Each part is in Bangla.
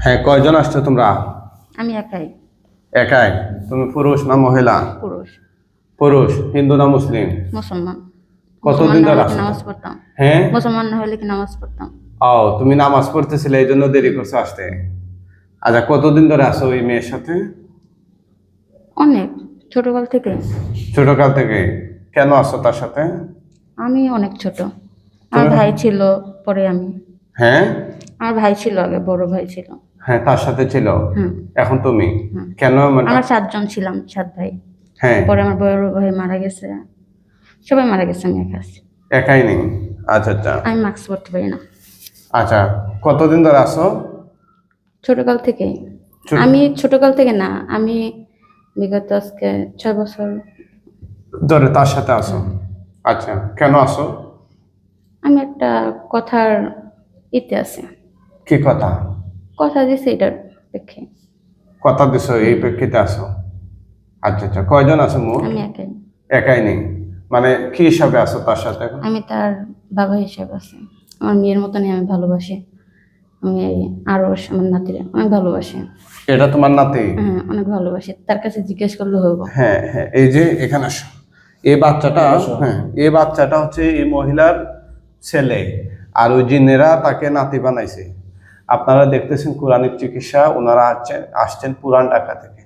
হ্যাঁ কয়জন আসছো তোমরা? আমি একাই। একাই? তুমি পুরুষ না মহিলা? পুরুষ। পুরুষ হিন্দু না মুসলিম? মুসলমান। কতদিন ধরে নামাজ পড়তাম। হ্যাঁ? মুসলমান না হলে কি নামাজ পড়তাম? ও তুমি নামাজ পড়তেছিলে এই জন্য দেরি করছ আসতে। আচ্ছা কতদিন ধরে আসো ওই মেয়ের সাথে? অনেক ছোটকাল থেকে। ছোটকাল থেকে। কেন আসো তার সাথে? আমি অনেক ছোট। আমার ভাই ছিল পরে আমি। হ্যাঁ? আমার ভাই ছিল আগে বড় ভাই ছিল। হ্যাঁ তার সাথে ছিল। এখন তুমি। কেন আমরা সাতজন ছিলাম সাত ভাই। হ্যাঁ। পরে আমার বড় ভাই মারা গেছে। সবাই মারা গেছে আমি একা আছি। একাই নেই? আচ্ছা আচ্ছা। আমি মাস্ক পরতে পারি না। আচ্ছা কতদিন ধরে আসো ছোটকাল থেকে ছোট- আমি ছোটকাল থেকে না আমি বিগত আজকে ছয় বছর ধরে তার সাথে আসো আচ্ছা কেন আসো আমি একটা কথার ইতে আছে। কি কথা? কথা দিছে এটার প্রেক্ষে কথা দিছো এই প্রেক্ষিতে আসো আচ্ছা আচ্ছা কয়জন আছো মু আমি একাই। একাই নেই। মানে কি হিসাবে আছো তার সাথে এখন? আমি তার বাবা হিসাবে আছি। আমার মেয়ের মতনই আমি ভালোবাসি। আমি এই আরও আমার নাতিরে অনেক ভালোবাসি। এটা তোমার নাতি? হ্যাঁ অনেক ভালোবাসি। তার কাছে জিজ্ঞেস করলে হইব। হ্যাঁ হ্যাঁ এই যে এখানে আসো। এই বাচ্চাটা হ্যাঁ এই বাচ্চাটা হচ্ছে এই মহিলার ছেলে। আর ওই জিনেরা তাকে নাতি বানাইছে। আপনারা দেখতেছেন কোরআনিক চিকিৎসা ওনারা আসছেন আসছেন পুরান ঢাকা থেকে।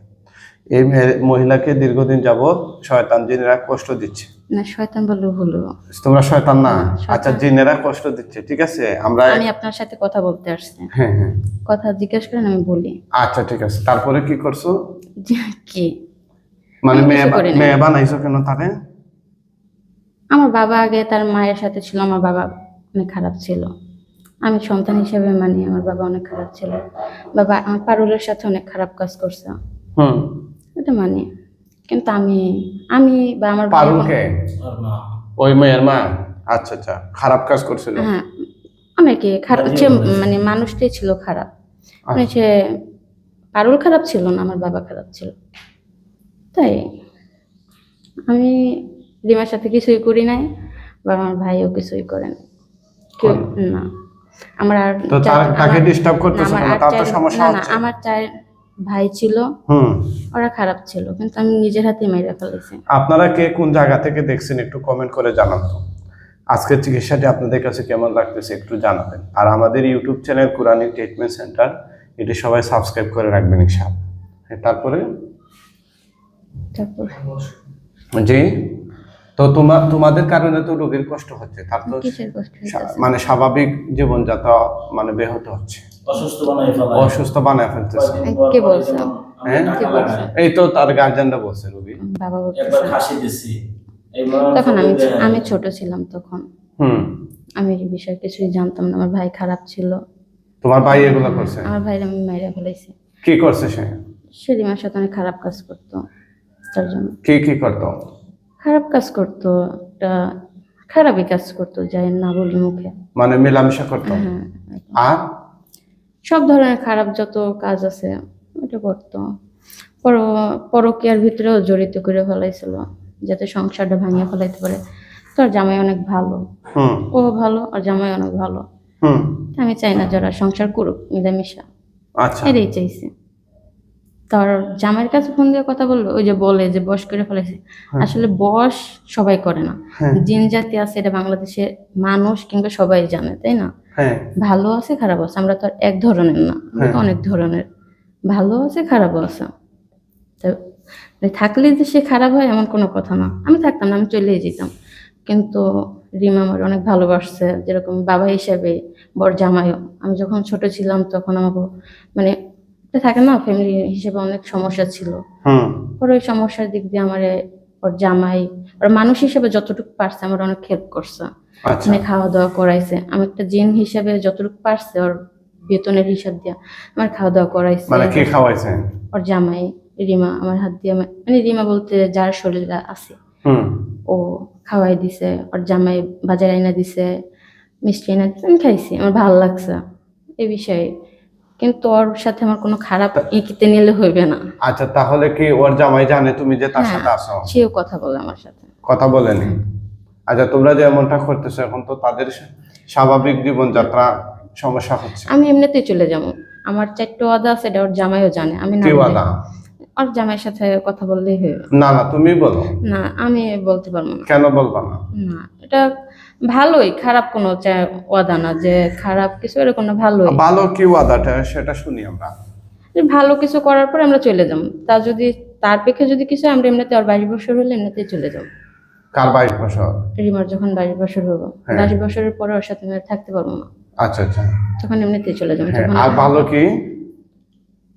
এই মহিলাকে দীর্ঘদিন যাবৎ শয়তান জিনেরা কষ্ট দিচ্ছে। না শয়তান বললে ভুল তোমরা শয়তান না? আচ্ছা জিনেরা কষ্ট দিচ্ছে ঠিক আছে? আমরা আমি আপনার সাথে কথা বলতে আসছি। হ্যাঁ হ্যাঁ। কথা জিজ্ঞেস করেন আমি বলি। আচ্ছা ঠিক আছে। তারপরে কি করছ? কি? মানে মেয়ে। মেয়ে বানাইছো কেন তারে? আমার বাবা আগে তার মায়ের সাথে ছিল আমার বাবা অনেক খারাপ ছিল। আমি সন্তান হিসেবে মানি আমার বাবা অনেক খারাপ ছিল। বাবা আমার পারুলের সাথে অনেক খারাপ কাজ করছে। হুম। এটা মানি। কিন্তু আমি আমি বা আমার ভাই পারুলকে? ওই মেয়ের মা? আচ্ছা আচ্ছা। খারাপ কাজ করছিল? হ্যাঁ। অনেকে খারাপ সে মানে মানুষটাই ছিল খারাপ। মানে সে পারুল খারাপ ছিল না আমার বাবা খারাপ ছিল। তাই আমি রিমার সাথে কিছুই করি নাই বা আমার ভাইও কিছুই করেন কেউ না। আমার আর তো তাকে ডিস্টার্ব করতেছে আর তার তো সমস্যা না, না, হচ্ছে। আমার চার ভাই ছিল হুম। ওরা খারাপ ছিল কিন্তু আমি নিজের হাতে মেরে ফেলেছি। আপনারা কে কোন জায়গা থেকে দেখছেন একটু কমেন্ট করে জানান তো। আজকের চিকিৎসাটি আপনাদের কাছে কেমন লাগতেছে একটু জানাবেন। আর আমাদের YouTube channel Quranic treatment centre এটি সবাই সাবস্ক্রাইব করে রাখবেন ইনশাআল্লাহ। তারপরে? তারপর? জি? তো তোমার তোমাদের কারণে তো রোগীর কষ্ট হচ্ছে তার তো? মানে স্বাভাবিক জীবনযাত্রা মানে ব্যাহত হচ্ছে। অসুস্থ বানায় ফেলতেছে। আমি হ্যাঁ? এই তো তার গার্জেনরা বলছে রোগী। তখন আমি আমি ছোট ছিলাম তখন। হুম। আমি এই বিষয়ে কিছুই জানতাম না। আমার ভাই খারাপ ছিল। তোমার ভাই এগুলো করছে? আমার ভাই আমি মেরে ফেলাইছি কি করছে সে? সে রিমার সাথে অনেক খারাপ কাজ করতো তার জন্য। কি কি করতো? খারাপ কাজ করতো একটা খারাপই কাজ করতো যাই না বলি মুখে। মানে মেলামেশা করতো? হ্যাঁ আর? সব ধরনের খারাপ যত কাজ আছে ওটা করতো। পর পরকিয়ার ভিতরেও জড়িত করে ফেলাইছিল যাতে সংসারটা ভাঙিয়ে ফেলাইতে পারে। তোর জামাই অনেক ভালো। ও ভালো আর জামাই অনেক ভালো। আমি চাই না যারা সংসার করুক মিলামিশা। আচ্ছা। এটাই চাইছে। তার জামাইয়ের কাছে ফোন দিয়ে কথা বলল ওই যে বলে যে বস করে ফেলেছে আসলে বস সবাই করে না। হ্যাঁ। জিন জাতি আছে এটা বাংলাদেশে মানুষ কিংবা সবাই জানে তাই না? হ্যাঁ। ভালো আছে খারাপ আছে আমরা তো এক ধরনের না হ্যাঁ। অনেক ধরনের। ভালো আছে খারাপও আছে। তো মানে থাকলে যে সে খারাপ হয় এমন কোনো কথা না। আমি থাকতাম না আমি চলেই যেতাম। কিন্তু রিমা আমার অনেক ভালোবাসছে যেরকম বাবা হিসেবে বর জামাইও। আমি যখন ছোট ছিলাম তখন আমাকে মানে থাকে না ফ্যামিলি হিসেবে অনেক সমস্যা ছিল। পরে ওই সমস্যার দিক দিয়ে আমার ওর জামাই ওর মানুষ হিসেবে যতটুকু পারছে আমার অনেক হেল্প করছে। আচ্ছা। মানে খাওয়া দাওয়া করাইছে। আমি একটা জিন হিসাবে যতটুকু পারছে ওর বেতনের হিসাব দিয়া আমার খাওয়া দাওয়া করাইছে। মানে কি খাওয়াইছে ওর জামাই রিমা আমার হাত দিয়ে মানে রিমা বলতে যার শরীরে আছে। ও খাওয়াই দিছে ওর জামাই বাজার আইনা দিছে মিষ্টি আইনা দিছে আমি খাইছি আমার ভালো লাগছে। এই বিষয়ে কিন্তু ওর সাথে আমার কোনো খারাপ ইকিতে নিলে হইবে না। আচ্ছা তাহলে কি ওর জামাই জানে তুমি যে তার হ্যাঁ। সাথে আসো? সেও কথা বলে আমার সাথে। কথা বলেনি? আচ্ছা তোমরা যে এমনটা করতেছো এখন তো তাদের স্বাভাবিক জীবনযাত্রা সমস্যা হচ্ছে। আমি এমনিতেই চলে যাব। আমার চারটে ওয়াদা আছে এটা ওর জামাইও জানে আমি না ওয়াদা? ওর জামাইয়ের সাথে কথা বললেই হয়ে না না তুমি বলো। না আমি বলতে পারব না। কেন বলবা না? না এটা ভালোই খারাপ কোনো ওয়াদা না যে খারাপ কিছু এরকম না ভালোই। ভালো কি ওয়াদাটা সেটা শুনি আমরা। যে ভালো কিছু করার পর আমরা চলে যাব। তা যদি তার পক্ষে যদি কিছু আমরা এমনিতে আর বাইশ বছর হলে এমনিতেই চলে যাব। কার বাইশ বছর? রিমার যখন বাইশ বছর হব হ্যাঁ। বাইশ বছরের পরে ওর সাথে আমি থাকতে পারব না। আচ্ছা আচ্ছা। তখন এমনিতেই চলে যাব হ্যাঁ আর ভালো কি?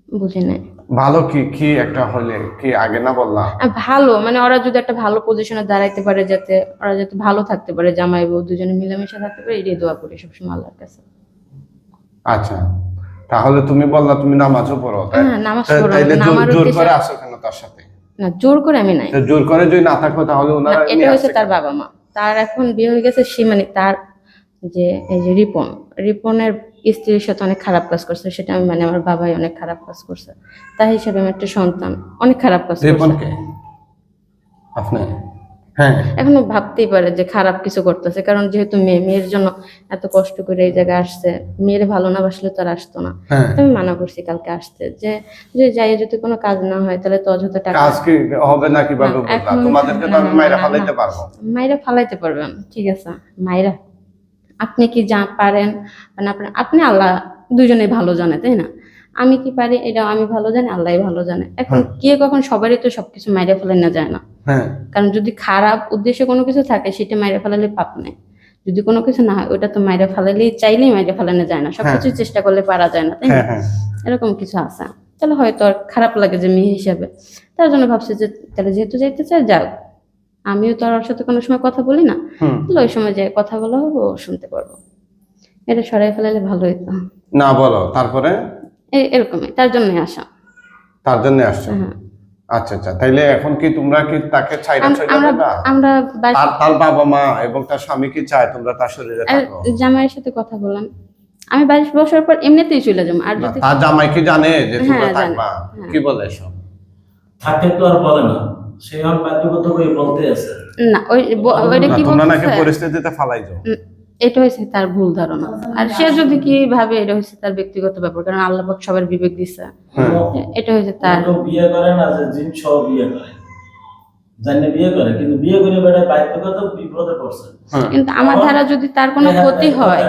বুঝি নাই। ভালো কি কি একটা হলে কি আগে না বললাম ভালো মানে ওরা যদি একটা ভালো পজিশনে দাঁড়াইতে পারে যাতে ওরা যাতে ভালো থাকতে পারে জামাই বউ দুজনে মিলেমিশে থাকতে পারে এটাই দোয়া করি সবসময় আল্লাহর কাছে। আচ্ছা তাহলে তুমি বললা তুমি নামাজও পড়ো তাই? হ্যাঁ, নামাজ পড়ো। তাইলে জোর- করে আসো কেন তার সাথে? না জোর করে আমি নাই। জোর করে যদি না থাকো তাহলে ওনারা এটা হচ্ছে তার বাবা মা। তার এখন বিয়ে হয়ে গেছে সে মানে তার যে এই যে রিপন রিপনের স্ত্রীর সাথে অনেক খারাপ কাজ করছে সেটা আমি মানে আমার বাবাই অনেক খারাপ কাজ করছে। তাই হিসাবে আমার একটা সন্তান অনেক খারাপ কাজ করছে। আপনি? হ্যাঁ। এখনও ভাবতেই পারে যে খারাপ কিছু করতেছে কারণ যেহেতু মেয়ে মেয়ের জন্য এত কষ্ট করে এই জায়গায় আসছে মেয়ের ভালো না বাসলে তো আর আসতো না। হ্যাঁ। আমি মানা করছি কালকে আসতে যে যে যাই যদি কোনো কাজ না হয় তাহলে তো অযথা টাকা কাজ কি হবে না কীভাবে তোমাদেরকে তো আমি মাইরা ফালাইতে পারব। মাইরা ফালাইতে পারবেন ঠিক আছে। মাইরা আপনি কি যা পারেন? মানে আপনি আপনি আল্লাহ দুজনে ভালো জানে তাই না? আমি কি পারি? এটা আমি ভালো জানি আল্লাহ ভালো জানে। এখন কে কখন সবারই তো সবকিছু মাইরে ফেলে না যায় না। হ্যাঁ। কারণ যদি খারাপ উদ্দেশ্যে কোনো কিছু থাকে সেটা মাইরে ফেলালে পাপ নেই। যদি কোনো কিছু না হয় ওটা তো মাইরে ফেলালেই চাইলেই মাইরা ফেলানো যায় না। সবকিছু চেষ্টা করলে পারা যায় না তাই না? হ্যাঁ হ্যাঁ। এরকম কিছু আছে। তাহলে হয়তো আর খারাপ লাগে যে মেয়ে হিসাবে। তার জন্য ভাবছি যে তাহলে যেহেতু যাইতে চায় যাও আমিও তো আর ওর সাথে কোনো সময় কথা বলি না। তাহলে ওই সময় যে কথা বলা হবে ও শুনতে পারব। এটা সরাই ফেলালে ভালো হইতো না বলো তারপরে? এই এরকমই তার জন্যই আসা। তার জন্য আসছো? হ্যাঁ। আচ্ছা আচ্ছা তাইলে এখন কি তোমরা কি তাকে ছাইরা আম- ছাইরা আমরা আমরা তার তার বাবা মা এবং তার স্বামী কি চায় তোমরা তার শরীরে থাকো? জামাইয়ের সাথে কথা বললাম। আমি বাইশ বছর পর এমনিতেই চলে যাব আর যদি তার জামাই কি জানে যে তোমরা হ্যাঁ। থাকবা? হ্যাঁ। কি বলে এসব? থাকতে তো আর বলে না। সে এখন বাধ্যগত করে বলতে আছে। না ওই ওইটা কি তোমরা নাকি পরিস্থিতিতে ফালাই যাও। এটা হয়েছে তার ভুল ধারণা। আর সে যদি কি ভাবে এটা হয়েছে তার ব্যক্তিগত ব্যাপার কারণ আল্লাহ সবার বিবেক দিছে। হ্যাঁ। এটা হয়েছে তার বিয়ে করে না যে জিন সব বিয়ে করে। জানি বিয়ে করে কিন্তু বিয়ে করে বেড়ে বাধ্যগত বিপদে পড়ছে। হ্যাঁ। কিন্তু আমার ধারা যদি তার কোনো ক্ষতি হয়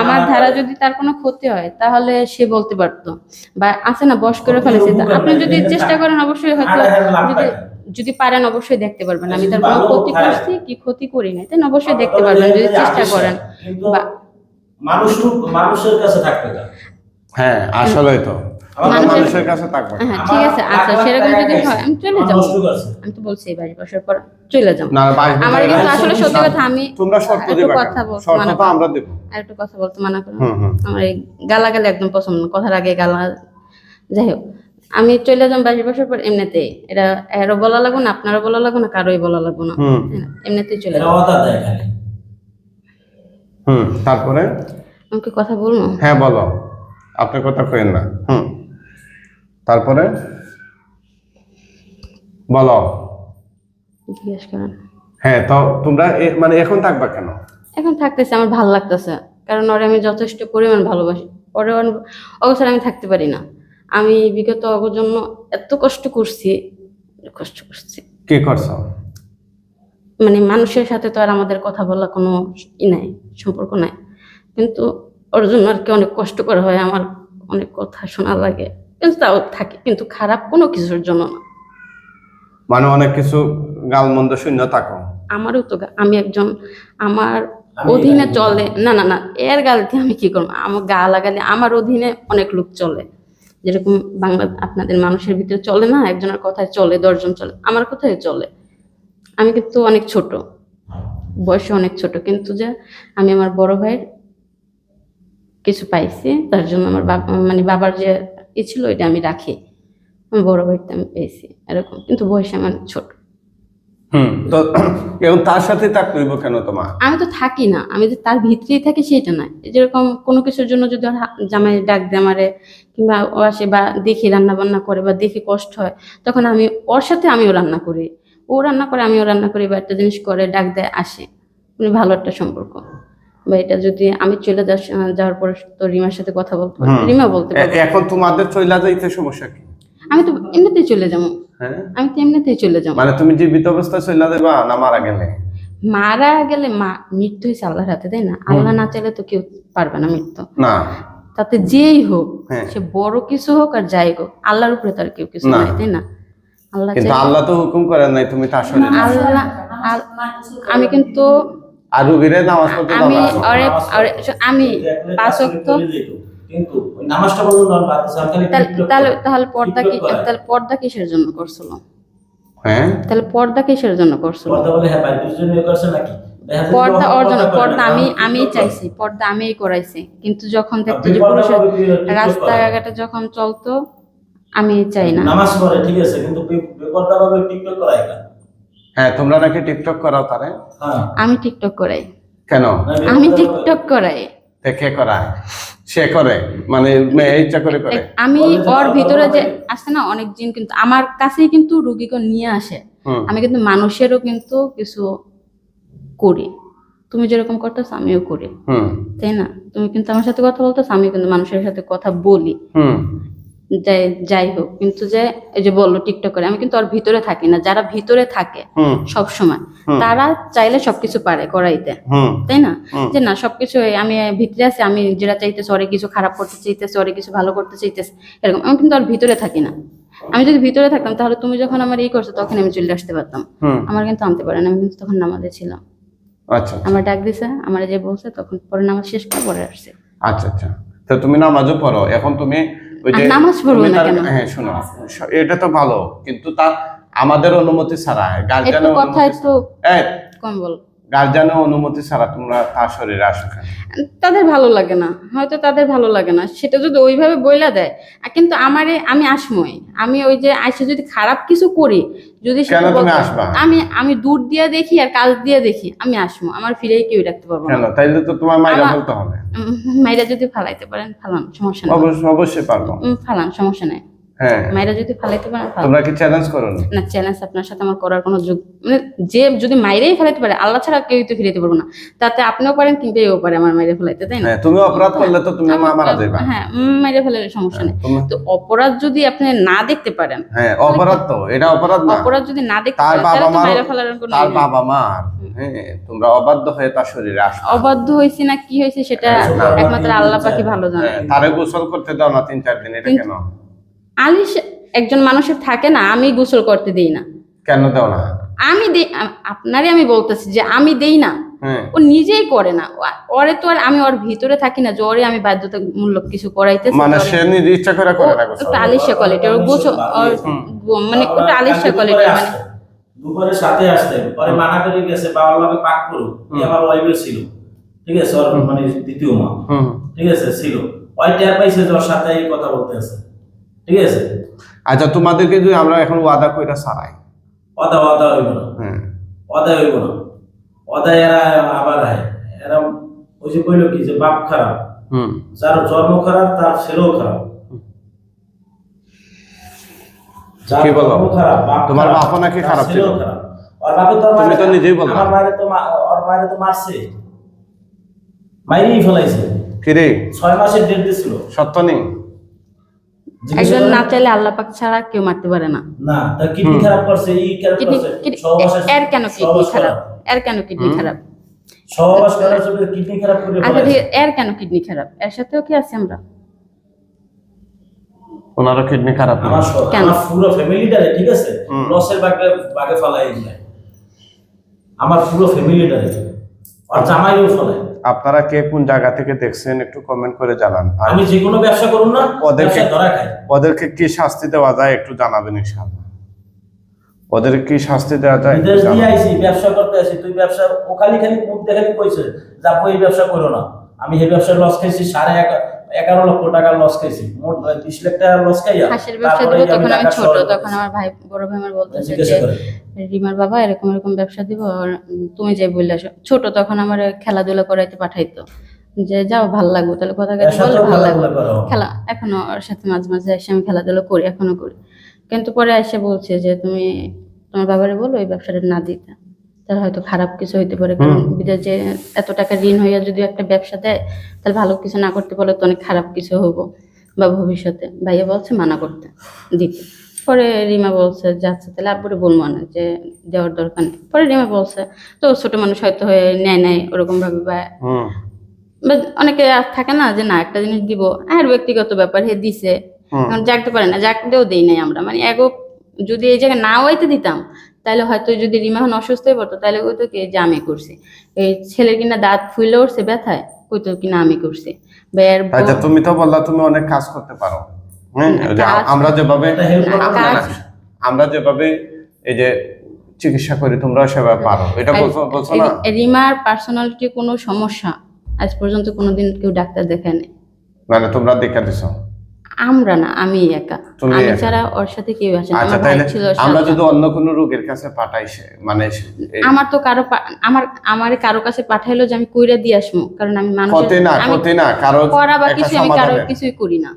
আমার ধারা যদি তার কোনো ক্ষতি হয় তাহলে সে বলতে পারতো বা আছে না বস করে ফেলেছে আপনি যদি চেষ্টা করেন অবশ্যই হয়তো যদি যদি পারেন অবশ্যই দেখতে পারবেন। আমি তার কোনো ক্ষতি করছি কি ক্ষতি করি নাই তাই অবশ্যই দেখতে পারবেন যদি চেষ্টা করেন। বা- মানুষ মানুষের কাছে থাকতে হ্যাঁ আসলেই তো। মানুষের- কাছে থাকব। হ্যাঁ ঠিক আছে আচ্ছা সেরকম যদি হয় আমি চলে যাব। আমি তো বলছি এই বাইশ বছর পর চলে যাব। আমার কিন্তু আসলে সত্যি কথা আমি তোমরা শর্ত একটু দিবা কথা? বলতে মানা আমরা দেবো। আর একটু কথা বলতে মানা হুম আমার এই গালাগালি একদম পছন্দ না কথার আগে গালা যাই হোক আমি চলে যাম বাইশ বছর পর এমনিতেই এটা এরও বলা লাগবো না আপনারও বলা লাগবো না কারোই বলা লাগবো না। এমনিতেই চলে যাব। হুম তারপরে? আমাকে কথা বলব? হ্যাঁ বলো। আপনার কথা কেন না। হুম। তারপরে বলো। জিজ্ঞেস করেন। হ্যাঁ তো তোমরা মানে এখন থাকবা কেন? এখন থাকতেছে আমার ভালো লাগতেছে। কারণ ওরে আমি যথেষ্ট পরিমাণ ভালোবাসি। ওরে অবসর আমি থাকতে পারি না। আমি বিগত অগর জন্য এত কষ্ট করছি কষ্ট করছি। কি করছ? মানে মানুষের সাথে তো আর আমাদের কথা বলা কোনো ই নাই সম্পর্ক নাই। কিন্তু ওর জন্য আর কি অনেক কষ্ট করা হয় আমার অনেক কথা শোনা লাগে। কিন্তু তাও থাকে কিন্তু খারাপ কোনো কিছুর জন্য না। মানে অনেক কিছু গালমন্দ শূন্য থাকো। আমারও তো গা- আমি একজন আমার অধীনে চলে না না না এর গালিতে আমি কি করব? আমার গা লাগালে আমার অধীনে অনেক লোক চলে। যেরকম বাংলা আপনাদের মানুষের ভিতরে চলে না একজনের কথায় চলে দশজন চলে আমার কথায় চলে। আমি কিন্তু অনেক ছোট। বয়সে অনেক ছোট কিন্তু যে আমি আমার বড় ভাইয়ের কিছু পাইছি তার জন্য আমার বাবা মানে বাবার যে ই ছিল এটা আমি রাখি। আমার বড় ভাইটা আমি পেয়েছি এরকম। কিন্তু বয়স আমার ছোট। হুম তো এখন তার সাথে করব কেন তোমার? আমি তো থাকি না আমি যে তার ভিতরেই থাকি সেটা না যেরকম কোনো কিছুর জন্য যদি জামাই ডাক দেয় আমারে কিংবা ও আসে বা দেখি রান্না বান্না করে বা দেখি কষ্ট হয় তখন আমি ওর সাথে আমিও রান্না করি। ও রান্না করে আমিও রান্না করি বা একটা জিনিস করে ডাক দেয় আসে। মানে ভালো একটা সম্পর্ক। বা এটা যদি আমি চলে যাওয়ার পরে তো রিমার সাথে কথা বলতে রিমা বলতে এখন তোমাদের চইলা যাইতে সমস্যা কি? আমি তো এমনিতেই চলে যাব। হ্যাঁ? আমি তো এমনিতেই চলে যাব। মানে তুমি জীবিত অবস্থায় চইলা যাবা না মারা গেলে? মারা গেলে মা মৃত্যু হয়েছে আল্লাহর হাতে তাই না? আল্লাহ না চাইলে তো কেউ পারবে না মৃত্যু। না। তাতে যেই হোক হ্যাঁ। সে বড় কিছু হোক আর যাই হোক আল্লাহর উপরে তার কেউ কিছু। নাই তাই না? আল্লাহ কিন্তু আল্লাহ তো হুকুম করেন নাই তুমি তার শরীরে আল্লাহ আমি কিন্তু আর রুগীরে নামাজ পড়তে আমি না। অরে আমি পাঁচ ওয়াক্ত কিন্তু নামাজটা পর্যন্ত আর বাদ আর তাহলে তাহলে পর্দা কি তাহলে পর্দা কিসের জন্য করছিল? হ্যাঁ? তাহলে পর্দা কিসের জন্য করছিল? পর্দা বলে হ্যাঁ বাড়ির জন্য করছে নাকি? পর্দা অর্জন পর্দা না, আমি আমি চাইছি পর্দা আমিই করাইছি। কিন্তু যখন দেখতো যে করে। রাস্তাঘাটে যখন চলতো আমি চাই না। নামাজ পড়ে ঠিক আছে কিন্তু বেপর্দা ভাবে টিকটক করায় কেন? হ্যাঁ তোমরা নাকি টিকটক করাও তারে হ্যাঁ। আমি টিকটক করাই। কেন? আমি টিকটক করাই। কে করায়? সে করে? মানে মেয়ে ইচ্ছা করে করে? আমি ওর ভিতরে যে। আছে না অনেক জিন কিন্তু আমার কাছেই কিন্তু রুগীকে নিয়ে আসে। আমি কিন্তু মানুষেরও কিন্তু কিছু করি। তুমি যেরকম করতেছ আমিও করি। তাই না? তুমি কিন্তু আমার সাথে কথা বলতেছ আমি কিন্তু মানুষের সাথে কথা বলি। হুম। যাই যাই হোক কিন্তু যে এই যে বলল টিকটক করে আমি কিন্তু ওর ভিতরে থাকি না যারা ভিতরে থাকে সব সময় তারা চাইলে সবকিছু পারে করাইতে তাই না? যে না সবকিছু আমি ভিতরে আছি আমি যেটা চাইতেছি ওরে কিছু খারাপ করতে চাইতেছি ওরে কিছু ভালো করতে চাইতেছি এরকম আমি কিন্তু ওর ভিতরে থাকি না। আমি যদি ভিতরে থাকতাম তাহলে তুমি যখন আমার এই করছ তখন আমি চলে আসতে পারতাম। আমার কিন্তু আনতে পারে না আমি কিন্তু তখন নামাজে ছিলাম। আচ্ছা। আমার ডাক দিছে আমার যে বলছে তখন পরে নামাজ শেষ করে পরে আসছে। আচ্ছা আচ্ছা। তো তুমি নামাজও পড়ো এখন তুমি ওই যে নামাজ পড়ব না কেন? হ্যাঁ শোনো এটা তো ভালো কিন্তু তার আমাদের অনুমতি ছাড়া গার্জেন গার্জিয়ানের কথা একটু কম বল। গার্জিয়ানের অনুমতি ছাড়া তোমরা তার শরীরে আসো কেন? তাদের ভালো লাগে না হয়তো তাদের ভালো লাগে না। সেটা যদি ওইভাবে বইলা দেয় আর কিন্তু আমারে আমি আসমই। আমি ওই যে আইসে যদি খারাপ কিছু করি যদি সেটা কেন তুমি বলতে- আসবা? আমি আমি দূর দিয়ে দেখি আর কাজ দিয়ে দেখি আমি আসমো আমার ফিরেই কেউ রাখতে পারব কেন? না তাইলে তো তোমার মাইরা আমার- বলতে হবে। উম, মাইরা যদি ফালাইতে পারেন ফালান সমস্যা নেই। অবশ্যই অবশ্যই পারব। উম, ফালান সমস্যা নেই। হ্যাঁ। মাইরা যদি ফালাইতে ফালান তোমরা কি চ্যালেঞ্জ করো না? চ্যালেঞ্জ আপনার সাথে আমার করার কোনো যোগ মানে যে যদি মাইরেই ফেলাইতে পারে আল্লাহ ছাড়া কেউই তো ফিরাইতে পারব না। তাতে আপনিও পারেন কিংবা এও পারে আমার মাইরে ফেলাইতে তাই না? হ্যাঁ তুমি অপরাধ করলে তো তুমি মা মারা যাইবা। হ্যাঁ মাইরে ফেলালে সমস্যা নেই। তুমি- তো অপরাধ যদি আপনি না দেখতে পারেন হ্যাঁ অপরাধ তো এটা অপরাধ না। অপরাধ যদি না দেখতে তার পারেন বাবা তাহলে তো মার মাইরে ফেলার কোনো তার বাবা মার হ্যাঁ তোমরা অবাধ্য হয়ে তার শরীরে আসো অবাধ্য হয়েছে না কি হয়েছে সেটা একমাত্র আল্লাহ পাকি ভালো জানে। হ্যাঁ, তারে গোসল করতে দাও না তিন চার দিন এটা কেন? আলিশ একজন মানুষের থাকে না আমি গোসল করতে দেই না। কেন দাও না? আমি দেই আপনারই আমি বলতেছি যে আমি দেই না। হ্যাঁ। ও নিজেই করে না। ও- ওরে তো আর আমি ওর ভিতরে থাকি না যে ওরে আমি বাধ্যতামূলক কিছু করাইতেছি মানে সে নিজে ইচ্ছা করে করে না গোসল? আলিশা কোয়ালিটি ওর গোসল ওর মানে ওটা আলিশা কোয়ালিটি মানে। দুপুরে সাথে আসতেন পরে মানা করে গেছে বাবার লাগে পাক করুক। এই আমার ওয়াইফের ছিল। ঠিক আছে ওর মানে দ্বিতীয় মা। ঠিক আছে ছিল। ওই টের পাইছে যে ওর সাথে এই কথা বলতে আছে। ঠিক আছে? আচ্ছা তোমাদেরকে যদি আমরা এখন ওয়াদা কইরা সারাই। অদা অদা হইব না। হ্যাঁ। অদা হইব না। অদা এরা আবার আয় এরা ওই যে কইলো কি যে বাপ খারাপ। হুম। যার জন্ম খারাপ তার ছেলেও খারাপ। কি বলো? বাপ তোমার খারাপ, নাকি খারাপ ছিল? খারাপ। ওর বাপে তো তুমি তো নিজেই বললা। আমার মায়ের তো ওর মায়ের তো মারছে। মাইরেই ফেলাইছে। কিরে ছয় মাসের ডেট দিছিল। সত্য নেই? একজন না চাইলে আল্লাহ পাক ছাড়া কেউ মারতে পারে না। না তার কিডনি খারাপ করছে এই খারাপ করছে এর কেন কিডনি খারাপ? এর কেন কিডনি খারাপ? সহবাস করার জন্য কিডনি খারাপ করে আচ্ছা এর কেন কিডনি খারাপ? এর সাথেও কি আছে আমরা? ওনারও কিডনি খারাপ আমার পুরো ফ্যামিলিটারে ঠিক আছে? লসের বাগে বাগে ফেলাই আমার পুরো ফ্যামিলিটারে আর জামাইও ফেলাই আপনারা কে কোন জায়গা থেকে দেখছেন একটু কমেন্ট করে জানান। আমি যে কোনো ব্যবসা করুন না ওদেরকে- ওদেরকে কি শাস্তি দেওয়া যায় একটু জানাবেন ইনশাআল্লাহ। ওদের কি শাস্তি দেওয়া যায় বিদেশ দিয়ে আইছি ব্যবসা করতে আসি তুই ব্যবসা ও খালি খালি মুখ দেখালি কইছে যা এই ব্যবসা করো না। আমি এই ব্যবসার লস খাইছি সাড়ে এগা- এগারো লক্ষ টাকার লস খাইছি। মোট বিশ লাখ টাকার লস খাইয়া হাঁসের ব্যবসা দিব তখন আমি ছোট তখন আমার ভাই বড় ভাই আমার বলতেছে যে রিমার বাবা এরকম এরকম ব্যবসা দিব আর তুমি যাই বললে ছোট তখন আমার খেলাধুলা করাইতে পাঠাইতো। যে যাও ভালো লাগবে তাহলে কথা কাছে সাথেও ভালো লাগবে। খেলা এখনও ওর সাথে মাঝে মাঝে এসে আমি খেলাধুলা করি এখনও করি। কিন্তু পরে এসে বলছে যে তুমি তোমার বাবারে বলো এই ব্যবসাটা না দিতে। তার হয়তো খারাপ কিছু হইতে পারে। কারণ বিদেশে এত টাকা ঋণ হইয়া যদি একটা ব্যবসা দেয় তাহলে ভালো কিছু না করতে পারলে তো অনেক খারাপ কিছু হব বা ভবিষ্যতে। ভাইয়া বলছে মানা করতে। দিতে পরে রিমা বলছে যাচ্ছে তাহলে আব্বুরে বলব না যে দেওয়ার দরকার নেই। পরে রিমা বলছে তো ছোট মানুষ হয়তো হয়ে নেয় নেয় ওরকম ভাবে বা অনেকে থাকে না যে না একটা জিনিস দিব। আর ব্যক্তিগত ব্যাপার হে দিছে। জাগতে পারে না জাগতেও দেই নাই আমরা। মানে এগো যদি এই জায়গায় না হইতে দিতাম তাহলে হয়তো যদি রিমা এখন অসুস্থ হয়ে পড়তো তাহলে ওই তো কি যে আমি করছি। এই ছেলের কিনা দাঁত ফুলে উঠছে ব্যথায় ওই তো কিনা আমি করছি। আচ্ছা তুমি তো বললা তুমি অনেক কাজ করতে পারো। হ্যাঁ আমরা যেভাবে আমরা যেভাবে এই যে চিকিৎসা করি তোমরা সেভাবে পারো। এটা বলছো বলছো না? রিমার পার্সোনালিটি কোনো সমস্যা? আজ পর্যন্ত কোনোদিন কেউ ডাক্তার দেখায়নি মানে তোমরা দেখে দিছো। আমরা না আমি একা। আমি। ছাড়া ওর সাথে কেউ আসে না। আচ্ছা আমার ভাই ছিল আমরা যদি অন্য কোনো রোগীর কাছে পাঠাই মানে আমার তো কারও আমার আমার কারও কাছে পাঠাইলো যে আমি কইরা দিয়ে আসব কারণ আমি মানুষের ক্ষতি না ক্ষতি না কারও করা বা কিছু আমি কারও কিছুই করি না।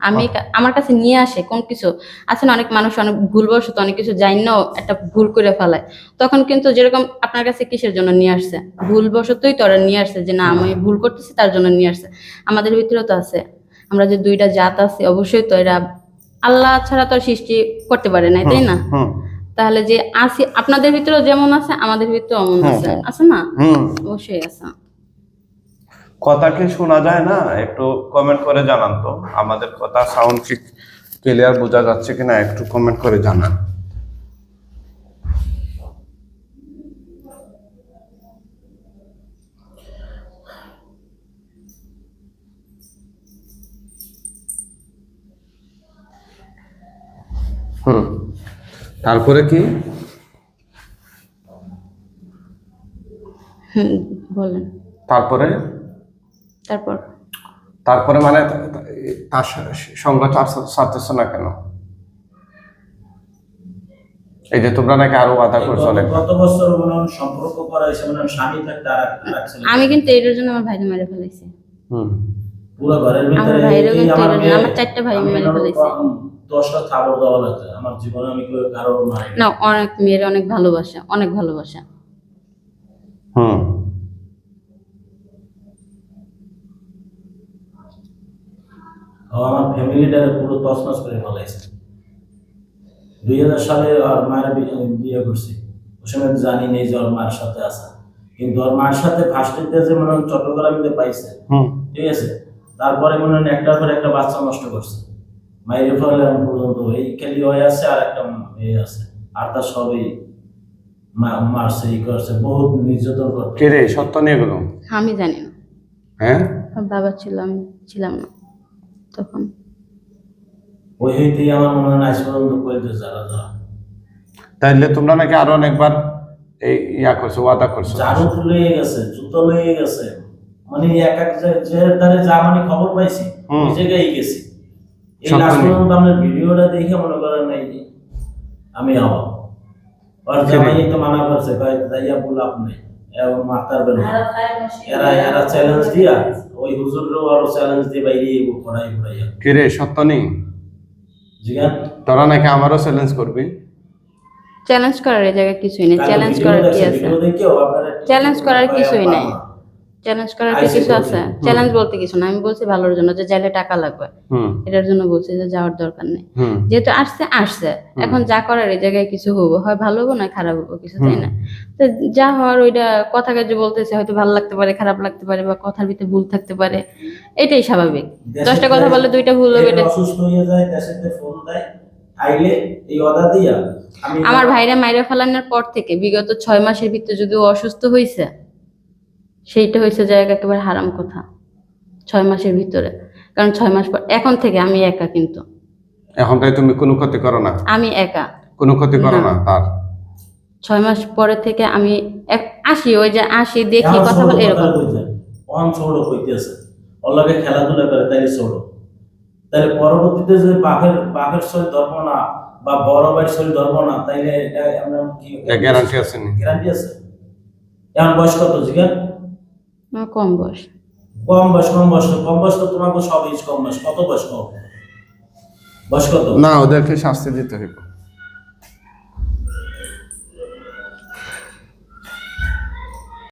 আমি আমার কাছে নিয়ে আসে কোন কিছু। আছে না অনেক মানুষ অনেক ভুলবশত অনেক কিছু জানিও একটা ভুল করে ফেলায়। তখন কিন্তু যেরকম আপনার কাছে কিসের জন্য নিয়ে আসছে? ভুলবশতই তোরা নিয়ে আসছে যে না আমি ভুল করতেছি তার জন্য নিয়ে আসছে। আমাদের ভিতরেও তো আছে। আমরা যে দুইটা জাত আছে অবশ্যই তো এরা আল্লাহ ছাড়া তো সৃষ্টি করতে পারে না তাই না? তাহলে যে আসি আপনাদের ভিতরে যেমন আছে আমাদের ভিতরে অমন আছে। আছে না? অবশ্যই আছে। কথা কি শোনা যায় না? একটু কমেন্ট করে জানান তো। আমাদের কথা সাউন্ড কি ক্লিয়ার বোঝা যাচ্ছে কিনা? একটু কমেন্ট করে জানান। হুম। তারপরে কি? বলেন। তারপরে? তারপর। তারপরে মানে তার স- সঙ্গ ছাড়- না কেন? এই যে তোমরা নাকি আরও বাধা করছ অনেক গত বছর সম্পর্ক করা হয়েছে মনে স্বামী থাকতে আর এক- আর এক ছেলে। আমি কিন্তু এটার জন্য আমার ভাইকে মেরে ফেলাইছি হুম। পুরো ঘরের ভিতরে আমার ভাইয়েরও কিন্তু আমার চারটে ভাই মেরে ফেলেছে। দশটা দেওয়া লাগছে আমার জীবনে আমি কারোর মারি না অনেক মেয়ের অনেক ভালোবাসা অনেক ভালোবাসা। হুম। আমার ফ্যামিলিটারে পুরো তছনছ করে ফেলাইছে। দুই হাজার সালে আর মায়ের বিয়ে করছি। ওই সময় জানি নেই যে ওর মায়ের সাথে আছে। কিন্তু ওর মায়ের সাথে ফার্স্টের যে মনে হয় চট্টগ্রামে পাইছে। ঠিক আছে? তারপরে মনে হয় একটার পর একটা বাচ্চা নষ্ট করছে। মায়ের ফলে এখন পর্যন্ত এই খেলি হয়ে আছে আর একটা মেয়ে আছে। আর তার সবই মারছে ই করছে বহুত নির্যাতন করছে। কে রে সত্য নিয়ে গেল? আমি জানি না। হ্যাঁ? বাবা ছিল আমি ছিলাম না তখন। ওই হইতেই আমার মনে হয় আজ পর্যন্ত কইতে যারা যারা। তাইলে তোমরা নাকি আরও অনেকবার এই ইয়া করছ ওয়াদা করছ? ঝাড়ু লয়ে গেছে জুতো লয়ে গেছে। মানে এক এক যে- ধারে যা মানে খবর পাইছি ওই জায়গায় গেছি। এই লাস্ট পর্যন্ত আমরা ভিডিওটা দেখে মনে করেন আমি আবার আর জামাই তো মানা করছে কয় যাইয়া বলাপ নেই। মাতার বের। এরা এরা চ্যালেঞ্জ দিয়া ওই হুজুররাও আরও চ্যালেঞ্জ দিয়ে বাইরে কে রে সত্য নেই জিগান তোরা নাকি আমারও চ্যালেঞ্জ করবি? চ্যালেঞ্জ করার এই জায়গায় কিছুই নেই। চ্যালেঞ্জ করার কি আছে? Challenge করার কিছুই নাই। চ্যালেঞ্জ করার কি কিছু আছে? চ্যালেঞ্জ বলতে কিছু না। আমি বলছি ভালোর জন্য যে যাইলে টাকা লাগবে। এটার জন্য বলছি যে যাওয়ার দরকার নেই। যেহেতু আসছে আসছে। এখন যা করার এই জায়গায় কিছু হব। হয় ভালো হব না খারাপ হব কিছু তাই না? তো যা হওয়ার ওইটা কথা কাজে বলতেছে হয়তো ভালো লাগতে পারে খারাপ লাগতে পারে বা কথার ভিতরে ভুল থাকতে পারে এটাই স্বাভাবিক। দশটা কথা বললে দুইটা ভুল হবে এটা অসুস্থ হয়ে যায় ফোন দেয় আইলে এই অর্ডার দিয়া আমার ভাইরা মাইরা ফেলানোর পর থেকে বিগত ছয় মাসের ভিতরে যদি অসুস্থ হয়েছে সেইটা হয়েছে জায়গা একেবারে হারাম কথা। ছয় মাসের ভিতরে। কারণ ছয় মাস পর এখন থেকে আমি একা কিন্তু। এখন তাই তুমি কোনো ক্ষতি করো না? আমি একা। কোনো ক্ষতি করো না। তার? ছয় মাস পরে থেকে আমি এক- আসি ওই যে আসি দেখি কথা বলে এরকম। অন কইতেছে। ওর লগে খেলাধুলা করে তাইলে ছোট। তাইলে পরবর্তীতে যে বাঘের বাঘের সহিত ধরবো না বা বড় ভাইয়ের সহিত ধরবো না তাইলে এটা আমরা কি গ্যারান্টি আছে নি? গ্যারান্টি আছে? এখন বয়স কত জিজ্ঞান আমার কম বয়স। কম বয়স কম বয়স কম বয়স তো তোমাকে সব এজ কম বয়স। কত বয়স কম? বয়স কত? না ওদেরকে শাস্তি দিতে হইব।